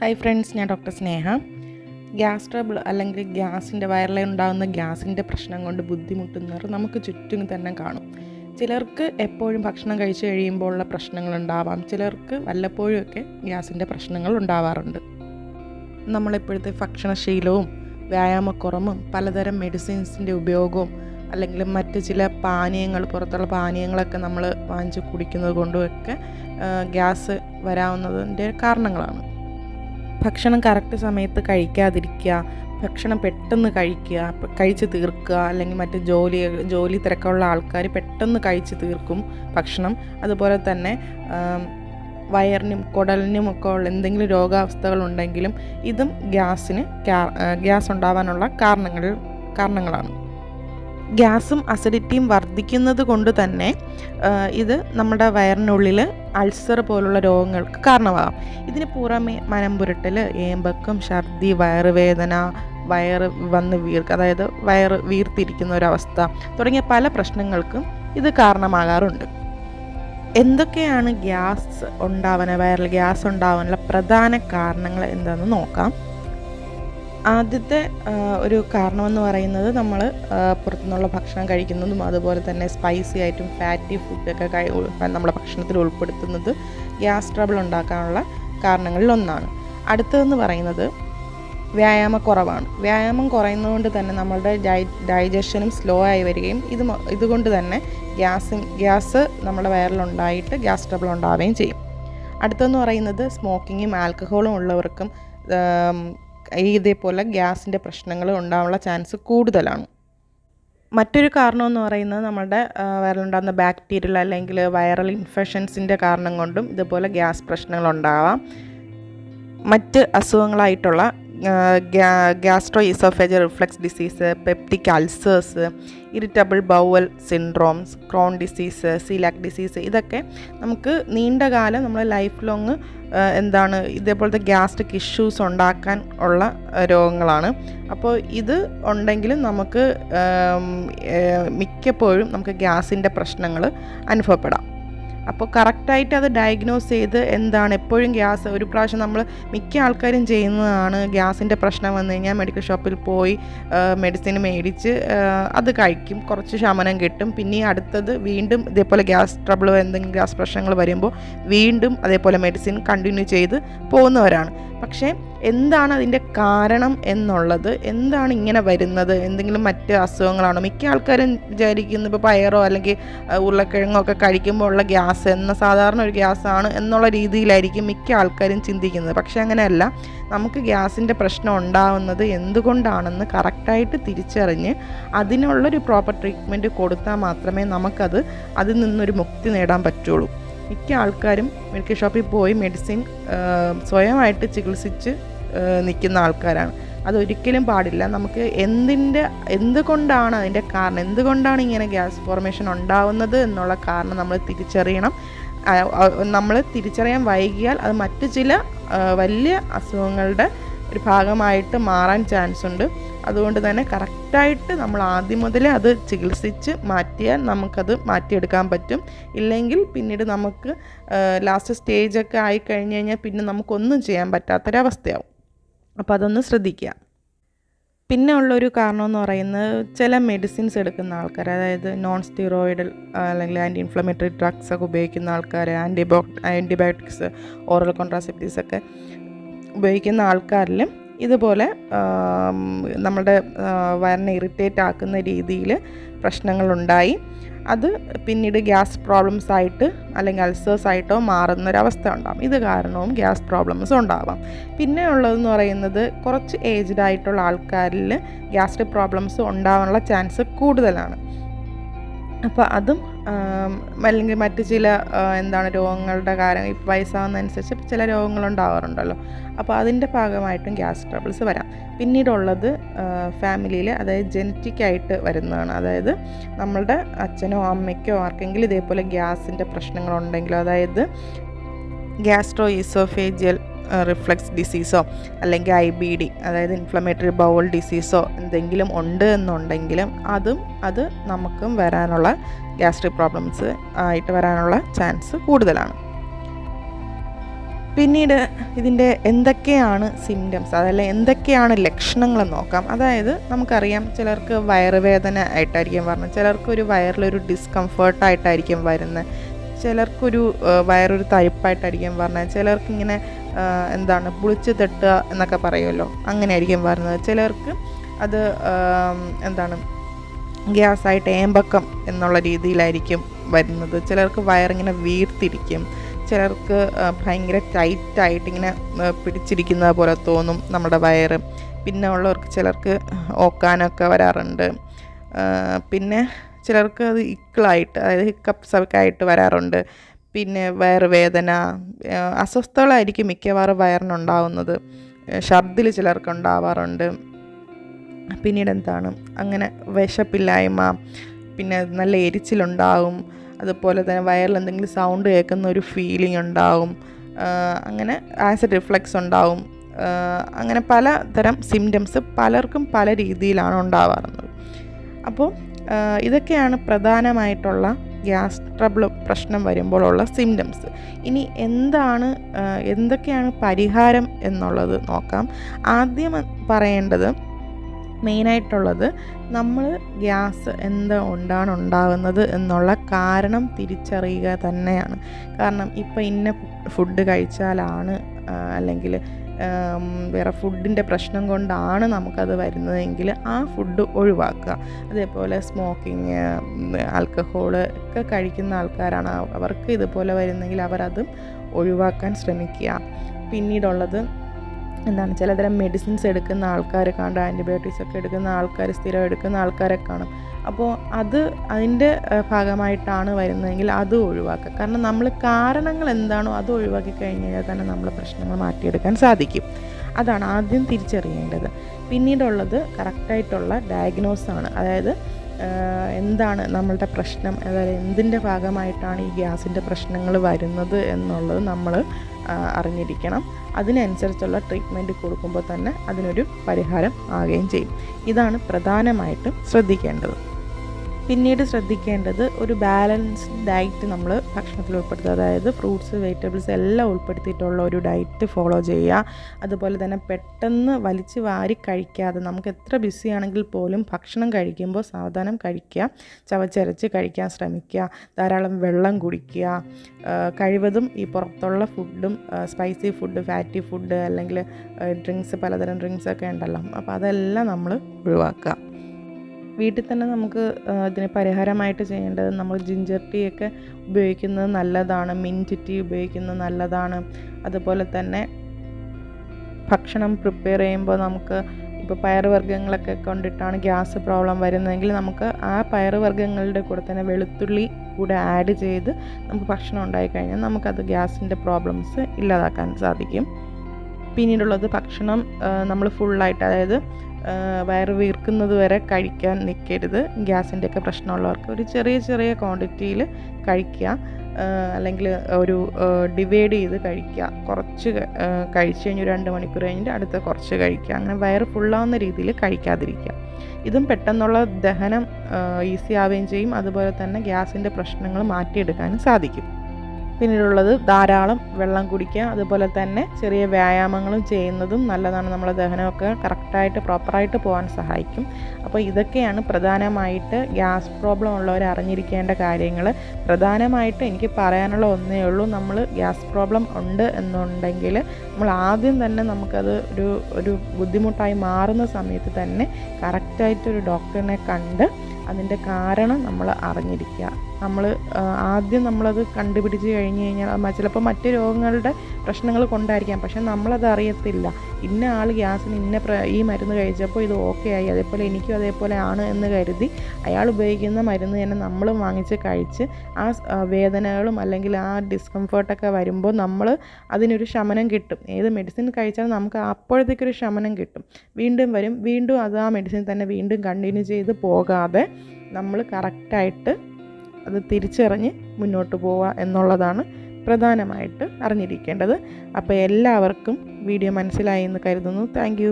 Hi friends ഞാൻ doctor Sneha. Gas trouble അല്ലെങ്കിൽ ഗ്യാസിന്റെ വയറിലെ ഉണ്ടാകുന്ന ഗ്യാസിന്റെ പ്രശ്നം കൊണ്ട് ബുദ്ധിമുട്ടുന്നവർ നമുക്ക് ചുറ്റും തന്നെ കാണും. ചിലർക്ക് എപ്പോഴും ഭക്ഷണം കഴിച്ചു കഴിയുമ്പോഴുള്ള പ്രശ്നങ്ങൾ ഉണ്ടാവാം. ചിലർക്ക് വല്ലപ്പോഴുമൊക്കെ ഗ്യാസിന്റെ പ്രശ്നങ്ങൾ ഉണ്ടാവാറുണ്ട്. നമ്മളിപ്പോഴത്തെ ഭക്ഷണശീലവും വ്യായാമക്കുറവും പലതരം മെഡിസിൻസിന്റെ ഉപയോഗവും അല്ലെങ്കിൽ മറ്റ് ചില പാനീയങ്ങൾ പുറത്തുള്ള പാനീയങ്ങളൊക്കെ നമ്മൾ വാങ്ങിച്ച് കുടിക്കുന്നത് കൊണ്ടുമൊക്കെ ഗ്യാസ് വരാവുന്നതിന്റെ കാരണങ്ങളാണ്. ഭക്ഷണം കറക്റ്റ് സമയത്ത് കഴിക്കാതിരിക്കുക ഭക്ഷണം പെട്ടെന്ന് കഴിക്കുക കഴിച്ച് തീർക്കുക അല്ലെങ്കിൽ മറ്റ് ജോലി ജോലി തിരക്കുള്ള ആൾക്കാർ പെട്ടെന്ന് കഴിച്ച് തീർക്കും ഭക്ഷണം. അതുപോലെ തന്നെ വയറിനും കുടലിനും ഒക്കെ ഉള്ള എന്തെങ്കിലും രോഗാവസ്ഥകളുണ്ടെങ്കിലും ഇതും ഗ്യാസിന് ഗ്യാസ് ഉണ്ടാവാനുള്ള കാരണങ്ങൾ കാരണങ്ങളാണ്. ഗ്യാസും അസിഡിറ്റിയും വർദ്ധിക്കുന്നത് കൊണ്ട് തന്നെ ഇത് നമ്മുടെ വയറിനുള്ളിൽ അൾസർ പോലുള്ള രോഗങ്ങൾക്ക് കാരണമാകാം. ഇതിന് പുറമെ മനംപുരട്ടൽ ഏമ്പക്കം ഛർദി വയറുവേദന വയറ് വന്ന് വീർക്കുക അതായത് വയറ് വീർത്തിരിക്കുന്ന ഒരവസ്ഥ തുടങ്ങിയ പല പ്രശ്നങ്ങൾക്കും ഇത് കാരണമാകാറുണ്ട്. എന്തൊക്കെയാണ് ഗ്യാസ് ഉണ്ടാവാൻ വയറിൽ ഗ്യാസ് ഉണ്ടാവാനുള്ള പ്രധാന കാരണങ്ങൾ എന്താണെന്ന് നോക്കാം. ആദ്യത്തെ ഒരു കാരണമെന്ന് പറയുന്നത് നമ്മൾ പുറത്തുനിന്നുള്ള ഭക്ഷണം കഴിക്കുന്നതും അതുപോലെ തന്നെ സ്പൈസി ആയിട്ടും ഫാറ്റി ഫുഡൊക്കെ നമ്മുടെ ഭക്ഷണത്തിൽ ഉൾപ്പെടുത്തുന്നത് ഗ്യാസ് ട്രബിൾ ഉണ്ടാക്കാനുള്ള കാരണങ്ങളിൽ ഒന്നാണ്. അടുത്തതെന്ന് പറയുന്നത് വ്യായാമക്കുറവാണ്. വ്യായാമം കുറയുന്നതുകൊണ്ട് തന്നെ നമ്മളുടെ ഡൈ ഡൈജഷനും സ്ലോ ആയി വരികയും ഇത് ഇതുകൊണ്ട് തന്നെ ഗ്യാസ് ഗ്യാസ് നമ്മുടെ വയറിലുണ്ടായിട്ട് ഗ്യാസ് ട്രബിൾ ഉണ്ടാവുകയും ചെയ്യും. അടുത്തെന്ന് പറയുന്നത് സ്മോക്കിങ്ങും ആൽക്കഹോളും ഉള്ളവർക്കും ഇതേപോലെ ഗ്യാസിന്റെ പ്രശ്നങ്ങൾ ഉണ്ടാവാനുള്ള ചാൻസ് കൂടുതലാണ്. മറ്റൊരു കാരണം എന്ന് പറയുന്നത് നമ്മുടെ വയറിലുണ്ടാകുന്ന ബാക്ടീരിയൽ അല്ലെങ്കിൽ വൈറൽ ഇൻഫെക്ഷൻസിന്റെ കാരണം കൊണ്ടും ഇതുപോലെ ഗ്യാസ് പ്രശ്നങ്ങൾ ഉണ്ടാവാം. മറ്റ് അസുഖങ്ങളായിട്ടുള്ള gastro oesophageal reflux disease peptic ulcers irritable bowel syndromes Crohn disease coeliac disease ഇതൊക്കെ നമുക്ക് നീണ്ട കാലം നമ്മൾ ലൈഫ് ലോങ് എന്താണ് ഇതേപോലത്തെ ഗ്യാസ്ട്രിക് ഇഷ്യൂസ് ഉണ്ടാക്കാൻ ഉള്ള രോഗങ്ങളാണ്. അപ്പോൾ ഇത് ഉണ്ടെങ്കിലും നമുക്ക് മിക്കപ്പോഴും നമുക്ക് ഗ്യാസിന്റെ പ്രശ്നങ്ങൾ അനുഭവപ്പെടാം. അപ്പോൾ കറക്റ്റായിട്ട് അത് ഡയഗ്നോസ് ചെയ്ത് എന്താണ് എപ്പോഴും ഗ്യാസ് ഒരു പ്രാവശ്യം നമ്മൾ മിക്ക ആൾക്കാരും ചെയ്യുന്നതാണ് ഗ്യാസിന്റെ പ്രശ്നം വന്നു കഴിഞ്ഞാൽ മെഡിക്കൽ ഷോപ്പിൽ പോയി മെഡിസിൻ മേടിച്ച് അത് കഴിക്കും കുറച്ച് ശമനം കിട്ടും. പിന്നെ അടുത്തത് വീണ്ടും ഇതേപോലെ ഗ്യാസ് ട്രബിൾ എന്തെങ്കിലും ഗ്യാസ് പ്രശ്നങ്ങൾ വരുമ്പോൾ വീണ്ടും അതേപോലെ മെഡിസിൻ കണ്ടിന്യൂ ചെയ്ത് പോകുന്നവരാണ്. പക്ഷേ എന്താണ് അതിന്റെ കാരണം എന്നുള്ളത് എന്താണ് ഇങ്ങനെ വരുന്നത് എന്തെങ്കിലും മറ്റ് അസുഖങ്ങളാണോ? മിക്ക ആൾക്കാരും വിചാരിക്കുന്നു ഇപ്പോൾ പയറോ അല്ലെങ്കിൽ ഉരുളക്കിഴങ്ങോ ഒക്കെ കഴിക്കുമ്പോൾ ഉള്ള ഗ്യാസ് എന്ന സാധാരണ ഒരു ഗ്യാസാണ് എന്നുള്ള രീതിയിലായിരിക്കും മിക്ക ആൾക്കാരും ചിന്തിക്കുന്നത്. പക്ഷേ അങ്ങനെയല്ല. നമുക്ക് ഗ്യാസിന്റെ പ്രശ്നം ഉണ്ടാവുന്നത് എന്തുകൊണ്ടാണെന്ന് കറക്റ്റായിട്ട് തിരിച്ചറിഞ്ഞ് അതിനുള്ളൊരു പ്രോപ്പർ ട്രീറ്റ്മെന്റ് കൊടുത്താൽ മാത്രമേ നമുക്കത് അതിൽ നിന്നൊരു മുക്തി നേടാൻ പറ്റുള്ളൂ. മിക്ക ആൾക്കാരും മെഡിക്കൽ ഷോപ്പിൽ പോയി മെഡിസിൻ സ്വയമായിട്ട് ചികിത്സിച്ച് നിൽക്കുന്ന ആൾക്കാരാണ്. അതൊരിക്കലും പാടില്ല. നമുക്ക് എന്തിന്റെ എന്തുകൊണ്ടാണ് അതിന്റെ കാരണം എന്തുകൊണ്ടാണ് ഇങ്ങനെ ഗ്യാസ് ഫോർമേഷൻ ഉണ്ടാവുന്നത് എന്നുള്ള കാരണം നമ്മൾ തിരിച്ചറിയണം. നമ്മൾ തിരിച്ചറിയാൻ വൈകിയാൽ അത് മറ്റു ചില വലിയ അസുഖങ്ങളുടെ ഒരു ഭാഗമായിട്ട് മാറാൻ ചാൻസ് ഉണ്ട് അതുകൊണ്ട് തന്നെ കറക്റ്റായിട്ട് നമ്മൾ ആദ്യം മുതലേ അത് ചികിത്സിച്ച് മാറ്റിയാൽ നമുക്കത് മാറ്റിയെടുക്കാൻ പറ്റും. ഇല്ലെങ്കിൽ പിന്നീട് നമുക്ക് ലാസ്റ്റ് സ്റ്റേജൊക്കെ ആയി കഴിഞ്ഞ് കഴിഞ്ഞാൽ പിന്നെ നമുക്കൊന്നും ചെയ്യാൻ പറ്റാത്തൊരവസ്ഥയാവും. അപ്പോൾ അതൊന്ന് ശ്രദ്ധിക്കുക. പിന്നെ ഉള്ളൊരു കാരണം എന്ന് പറയുന്നത് ചില മെഡിസിൻസ് എടുക്കുന്ന ആൾക്കാർ അതായത് നോൺ സ്റ്റിറോയിഡൽ അല്ലെങ്കിൽ ആന്റി ഇൻഫ്ലമേറ്ററി ഡ്രഗ്സ് ഒക്കെ ഉപയോഗിക്കുന്ന ആൾക്കാർ ആന്റിബോ ആന്റിബയോട്ടിക്സ് ഓറൽ കോൺട്രാസെപ്റ്റീവ്സ് ഒക്കെ ഉപയോഗിക്കുന്ന ആൾക്കാരിൽ ഇതുപോലെ നമ്മുടെ വയറിനെ ഇറിറ്റേറ്റ് ആക്കുന്ന രീതിയിൽ പ്രശ്നങ്ങളുണ്ടായി. അത് പിന്നീട് ഗ്യാസ് പ്രോബ്ലംസ് ആയിട്ട് അല്ലെങ്കിൽ അൾസേഴ്സ് ആയിട്ടോ മാറുന്നൊരവസ്ഥ ഉണ്ടാകും ഇത് കാരണവും ഗ്യാസ് പ്രോബ്ലംസ് ഉണ്ടാവാം. പിന്നെ ഉള്ളതെന്ന് പറയുന്നത് കുറച്ച് ഏജ്ഡ് ആയിട്ടുള്ള ആൾക്കാരിൽ ഗ്യാസ്ട്രിക് പ്രോബ്ലംസ് ഉണ്ടാവാനുള്ള ചാൻസ് കൂടുതലാണ്. അപ്പോൾ അതും അല്ലെങ്കിൽ മറ്റ് ചില എന്താണ് രോഗങ്ങളുടെ കാര്യം ഇപ്പോൾ വയസ്സാവുന്നതനുസരിച്ച് ചില രോഗങ്ങളുണ്ടാവാറുണ്ടല്ലോ. അപ്പോൾ അതിന്റെ ഭാഗമായിട്ടും ഗ്യാസ് ട്രബിൾസ് വരാം. പിന്നീടുള്ളത് ഫാമിലിയിൽ അതായത് ജനറ്റിക്കായിട്ട് വരുന്നതാണ്. അതായത് നമ്മളുടെ അച്ഛനോ അമ്മയ്ക്കോ ആർക്കെങ്കിലും ഇതേപോലെ ഗ്യാസിന്റെ പ്രശ്നങ്ങളുണ്ടെങ്കിലോ അതായത് ഗ്യാസ്ട്രോ ഈസോഫേജിയൽ റിഫ്ലക്സ് ഡിസീസോ അല്ലെങ്കിൽ ഐ ബി ഡി അതായത് ഇൻഫ്ലമേറ്ററി ബൗൾ ഡിസീസോ എന്തെങ്കിലും ഉണ്ട് എന്നുണ്ടെങ്കിലും അതും അത് നമുക്കും വരാനുള്ള ഗ്യാസ്ട്രിക് പ്രോബ്ലംസ് ആയിട്ട് വരാനുള്ള ചാൻസ് കൂടുതലാണ്. പിന്നീട് ഇതിന്റെ എന്തൊക്കെയാണ് സിംറ്റംസ് അതല്ല എന്തൊക്കെയാണ് ലക്ഷണങ്ങൾ നോക്കാം. അതായത് നമുക്കറിയാം ചിലർക്ക് വയറുവേദന ആയിട്ടായിരിക്കും വരുന്നത് ചിലർക്ക് ഒരു വയറിലൊരു ഡിസ്കംഫേർട്ടായിട്ടായിരിക്കും വരുന്നത്. ചിലർക്കൊരു വയറൊരു തരിപ്പായിട്ടായിരിക്കും പറഞ്ഞത്. ചിലർക്കിങ്ങനെ എന്താണ് പുളിച്ച് തട്ടുക എന്നൊക്കെ പറയുമല്ലോ. അങ്ങനെയായിരിക്കും പറഞ്ഞത്. ചിലർക്ക് അത് എന്താണ് ഗ്യാസായിട്ട് ഏമ്പക്കം എന്നുള്ള രീതിയിലായിരിക്കും വരുന്നത്. ചിലർക്ക് വയറിങ്ങനെ വീർത്തിരിക്കും. ചിലർക്ക് ഭയങ്കര ടൈറ്റായിട്ട് ഇങ്ങനെ ആ, പിടിച്ചിരിക്കുന്നത് പോലെ തോന്നും നമ്മുടെ വയറ്. പിന്നെ ഉള്ളവർക്ക് ചിലർക്ക് ഓക്കാനൊക്കെ വരാറുണ്ട്. പിന്നെ ചിലർക്ക് അത് ഇക്കിളായിട്ട് അതായത് ഹിക്കപ്സ് ഒക്കെ ആയിട്ട് വരാറുണ്ട്. പിന്നെ വയറുവേദന അസ്വസ്ഥകളായിരിക്കും മിക്കവാറും വയറിനുണ്ടാവുന്നത്. ഛർദിൽ ചിലർക്ക് ഉണ്ടാവാറുണ്ട് പിന്നീട് എന്താണ്? അങ്ങനെ വിശപ്പില്ലായ്മ പിന്നെ നല്ല എരിച്ചിലുണ്ടാവും. അതുപോലെ തന്നെ വയറിൽ എന്തെങ്കിലും സൗണ്ട് കേൾക്കുന്ന ഒരു ഫീലിംഗ് ഉണ്ടാവും. അങ്ങനെ ആസിഡ് റിഫ്ലക്സ് ഉണ്ടാവും. അങ്ങനെ പലതരം സിംറ്റംസ് പലർക്കും പല രീതിയിലാണ് ഉണ്ടാവാറുള്ളത് അപ്പോൾ ഇതൊക്കെയാണ് പ്രധാനമായിട്ടുള്ള ഗ്യാസ് ട്രബിൾ പ്രശ്നം വരുമ്പോഴുള്ള സിംറ്റംസ് ഇനി എന്താണ് എന്തൊക്കെയാണ് പരിഹാരം എന്നുള്ളത് നോക്കാം. ആദ്യം പറയേണ്ടത് മെയിനായിട്ടുള്ളത് നമ്മൾ ഗ്യാസ് എന്ത് കൊണ്ടാണ് ഉണ്ടാകുന്നത് എന്നുള്ള കാരണം തിരിച്ചറിയുക തന്നെയാണ്. കാരണം ഇപ്പം ഇന്ന ഫുഡ് കഴിച്ചാലാണ് അല്ലെങ്കിൽ വേറെ ഫുഡിന്റെ പ്രശ്നം കൊണ്ടാണ് നമുക്കത് വരുന്നതെങ്കിൽ ആ ഫുഡ് ഒഴിവാക്കുക. അതേപോലെ സ്മോക്കിങ് ആൽക്കഹോൾ ഒക്കെ കഴിക്കുന്ന ആൾക്കാരാണ് അവർക്ക് ഇതുപോലെ വരുന്നെങ്കിൽ അവരതും ഒഴിവാക്കാൻ ശ്രമിക്കുക. പിന്നീടുള്ളത് എന്താണ് ചിലതരം മെഡിസിൻസ് എടുക്കുന്ന ആൾക്കാരെ കാണും ആന്റിബയോട്ടിക്സ് ഒക്കെ എടുക്കുന്ന ആൾക്കാർ സ്ഥിരം എടുക്കുന്ന ആൾക്കാരെ കാണും. അപ്പോൾ അത് അതിന്റെ ഭാഗമായിട്ടാണ് വരുന്നതെങ്കിൽ അത് ഒഴിവാക്കുക. കാരണം നമ്മൾ കാരണങ്ങൾ എന്താണോ അത് ഒഴിവാക്കി കഴിഞ്ഞ് കഴിഞ്ഞാൽ തന്നെ നമ്മൾ പ്രശ്നങ്ങൾ മാറ്റിയെടുക്കാൻ സാധിക്കും. അതാണ് ആദ്യം തിരിച്ചറിയേണ്ടത്. പിന്നീടുള്ളത് കറക്റ്റായിട്ടുള്ള ഡയഗ്നോസാണ് അതായത് എന്താണ് നമ്മളുടെ പ്രശ്നം? അതായത് എന്തിന്റെ ഭാഗമായിട്ടാണ് ഈ ഗ്യാസിന്റെ പ്രശ്നങ്ങൾ വരുന്നത് എന്നുള്ളത് നമ്മൾ അറിഞ്ഞിരിക്കണം. അതിനനുസരിച്ചുള്ള ട്രീറ്റ്മെന്റ് കൊടുക്കുമ്പോൾ തന്നെ അതിനൊരു പരിഹാരം ആകുകയും ചെയ്യും. ഇതാണ് പ്രധാനമായിട്ടും ശ്രദ്ധിക്കേണ്ടത്. പിന്നീട് ശ്രദ്ധിക്കേണ്ടത് ഒരു ബാലൻസ്ഡ് ഡയറ്റ് നമ്മൾ ഭക്ഷണത്തിൽ ഉൾപ്പെടുത്തുക. അതായത് ഫ്രൂട്ട്സ് വെജിറ്റബിൾസ് എല്ലാം ഉൾപ്പെടുത്തിയിട്ടുള്ള ഒരു ഡയറ്റ് ഫോളോ ചെയ്യുക. അതുപോലെ തന്നെ പെട്ടെന്ന് വലിച്ച് വാരി കഴിക്കാതെ നമുക്ക് എത്ര ബിസി ആണെങ്കിൽ പോലും ഭക്ഷണം കഴിക്കുമ്പോൾ സാവധാനം കഴിക്കുക. ചവച്ചരച്ച് കഴിക്കാൻ ശ്രമിക്കുക. ധാരാളം വെള്ളം കുടിക്കുക. കഴിവതും ഈ പുറത്തുള്ള ഫുഡും സ്പൈസി ഫുഡ് ഫാറ്റി ഫുഡ് അല്ലെങ്കിൽ ഡ്രിങ്ക്സ് പലതരം ഡ്രിങ്ക്സ് ഒക്കെ ഉണ്ടല്ലോ. അപ്പോൾ അതെല്ലാം നമ്മൾ ഒഴിവാക്കുക. വീട്ടിൽ തന്നെ നമുക്ക് ഇതിന് പരിഹാരമായിട്ട് ചെയ്യേണ്ടത് നമ്മൾ ജിഞ്ചർ ടീ ഒക്കെ ഉപയോഗിക്കുന്നത് നല്ലതാണ് മിന്റ് ടീ ഉപയോഗിക്കുന്നത് നല്ലതാണ്. അതുപോലെ തന്നെ ഭക്ഷണം പ്രിപ്പയർ ചെയ്യുമ്പോൾ നമുക്ക് ഇപ്പോൾ പയറുവർഗങ്ങളൊക്കെ കൊണ്ടിട്ടാണ് ഗ്യാസ് പ്രോബ്ലം വരുന്നതെങ്കിൽ നമുക്ക് ആ പയറുവർഗങ്ങളുടെ കൂടെ തന്നെ വെളുത്തുള്ളി കൂടെ ആഡ് ചെയ്ത് നമുക്ക് ഭക്ഷണം ഉണ്ടായിക്കഴിഞ്ഞാൽ നമുക്കത് ഗ്യാസിന്റെ പ്രോബ്ലംസ് ഇല്ലാതാക്കാൻ സാധിക്കും. പിന്നീടുള്ളത് ഭക്ഷണം നമ്മൾ ഫുള്ളായിട്ട് അതായത് വയറ് വീർക്കുന്നത് വരെ കഴിക്കാൻ നിൽക്കരുത് ഗ്യാസിന്റെയൊക്കെ പ്രശ്നമുള്ളവർക്ക് ഒരു ചെറിയ ചെറിയ ക്വാണ്ടിറ്റിയിൽ കഴിക്കുക. അല്ലെങ്കിൽ ഒരു ഡിവൈഡ് ചെയ്ത് കഴിക്കുക. കുറച്ച് കഴിച്ച് കഴിഞ്ഞ് ഒരു രണ്ട് മണിക്കൂർ കഴിഞ്ഞിട്ട് അടുത്ത കുറച്ച് കഴിക്കുക. അങ്ങനെ വയറ് ഫുള്ളാവുന്ന രീതിയിൽ കഴിക്കാതിരിക്കുക. ഇതും പെട്ടെന്നുള്ള ദഹനം ഈസി ആവുകയും ചെയ്യും. അതുപോലെ തന്നെ ഗ്യാസിന്റെ പ്രശ്നങ്ങൾ മാറ്റിയെടുക്കാനും സാധിക്കും. പിന്നീടുള്ളത് ധാരാളം വെള്ളം കുടിക്കുക അതുപോലെ തന്നെ ചെറിയ വ്യായാമങ്ങളും ചെയ്യുന്നതും നല്ലതാണ്. നമ്മളെ ദഹനമൊക്കെ കറക്റ്റായിട്ട് പ്രോപ്പറായിട്ട് പോകാൻ സഹായിക്കും. അപ്പോൾ ഇതൊക്കെയാണ് പ്രധാനമായിട്ട് ഗ്യാസ് പ്രോബ്ലം ഉള്ളവർ അറിഞ്ഞിരിക്കേണ്ട കാര്യങ്ങൾ. പ്രധാനമായിട്ട് എനിക്ക് പറയാനുള്ള ഒന്നേ ഉള്ളൂ നമ്മൾ ഗ്യാസ് പ്രോബ്ലം ഉണ്ട് എന്നുണ്ടെങ്കിൽ നമ്മൾ ആദ്യം തന്നെ നമുക്കത് ഒരു ഒരു ബുദ്ധിമുട്ടായി മാറുന്ന സമയത്ത് തന്നെ കറക്റ്റായിട്ടൊരു ഡോക്ടറിനെ കണ്ട് അതിന്റെ കാരണം നമ്മൾ അറിഞ്ഞിരിക്കുക. നമ്മൾ ആദ്യം നമ്മളത് കണ്ടുപിടിച്ച് കഴിഞ്ഞ് കഴിഞ്ഞാൽ ചിലപ്പോൾ മറ്റ് രോഗങ്ങളുടെ പ്രശ്നങ്ങൾ കൊണ്ടായിരിക്കാം. പക്ഷെ നമ്മളത് അറിയത്തില്ല. ഇന്ന ആൾ ഗ്യാസിന് ഇന്ന ഈ മരുന്ന് കഴിച്ചപ്പോൾ ഇത് ഓക്കെ ആയി. അതേപോലെ എനിക്കും അതേപോലെ ആണ് എന്ന് കരുതി അയാൾ ഉപയോഗിക്കുന്ന മരുന്ന് തന്നെ നമ്മൾ വാങ്ങിച്ച് കഴിച്ച് ആ വേദനകളും അല്ലെങ്കിൽ ആ ഡിസ്കംഫേർട്ടൊക്കെ വരുമ്പോൾ നമ്മൾ അതിനൊരു ശമനം കിട്ടും. ഏത് മെഡിസിൻ കഴിച്ചാലും നമുക്ക് അപ്പോഴത്തേക്കൊരു ശമനം കിട്ടും. വീണ്ടും വരും. വീണ്ടും അത് ആ മെഡിസിൻ തന്നെ വീണ്ടും കണ്ടിന്യൂ ചെയ്ത് പോകാതെ നമ്മൾ കറക്റ്റായിട്ട് അത് തിരിച്ചറിഞ്ഞ് മുന്നോട്ട് പോവുക എന്നുള്ളതാണ് പ്രധാനമായിട്ട് അറിഞ്ഞിരിക്കേണ്ടത്. അപ്പോൾ എല്ലാവർക്കും വീഡിയോ മനസ്സിലായി എന്ന് കരുതുന്നു. താങ്ക്